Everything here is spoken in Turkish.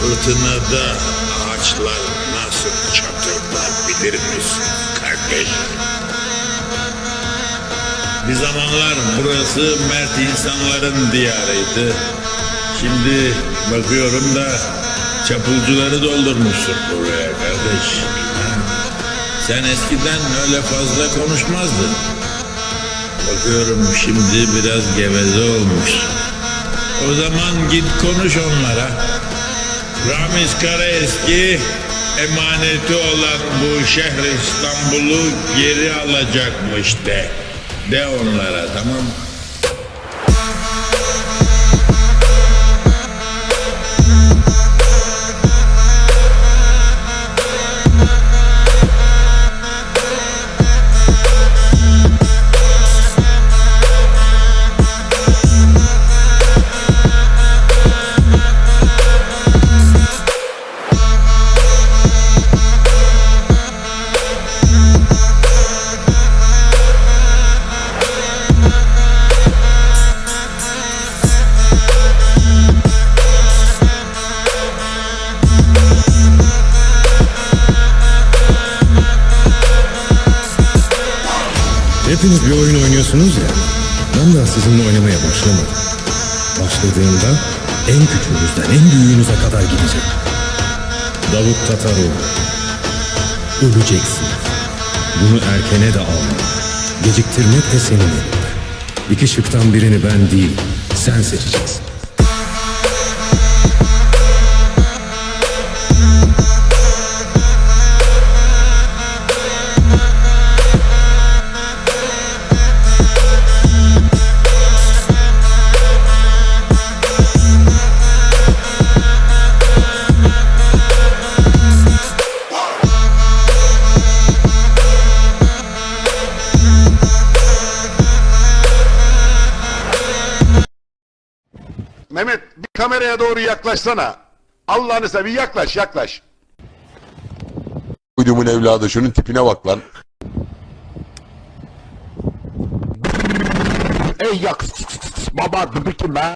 Fırtınada ağaçlar nasıl çatırlar bilir misin kardeş? Bir zamanlar burası mert insanların diyarıydı. Şimdi bakıyorum da çapulcuları doldurmuşsun buraya kardeş. Sen eskiden öyle fazla konuşmazdın. Bakıyorum şimdi biraz geveze olmuş. O zaman git konuş onlara. Ramiz Karaeski emaneti olan bu şehir İstanbul'u geri alacakmış de. De onlara tamam mı? Hepiniz bir oyun oynuyorsunuz ya. Ben daha sizinle oynamaya başlamadım. Başladığımda en küçüğünüzden en büyüğünüze kadar gidecek. Davut Tataroğlu. Öleceksin. Bunu erkene de alma. Geciktirmek de senin elinde. İki şıktan birini ben değil, sen seçeceksin. Mehmet bir kameraya doğru yaklaşsana. Allah'ını seveyim yaklaş yaklaş. Uydumun evladı şunun tipine bak lan. Ey yak baba dıbıkım ben.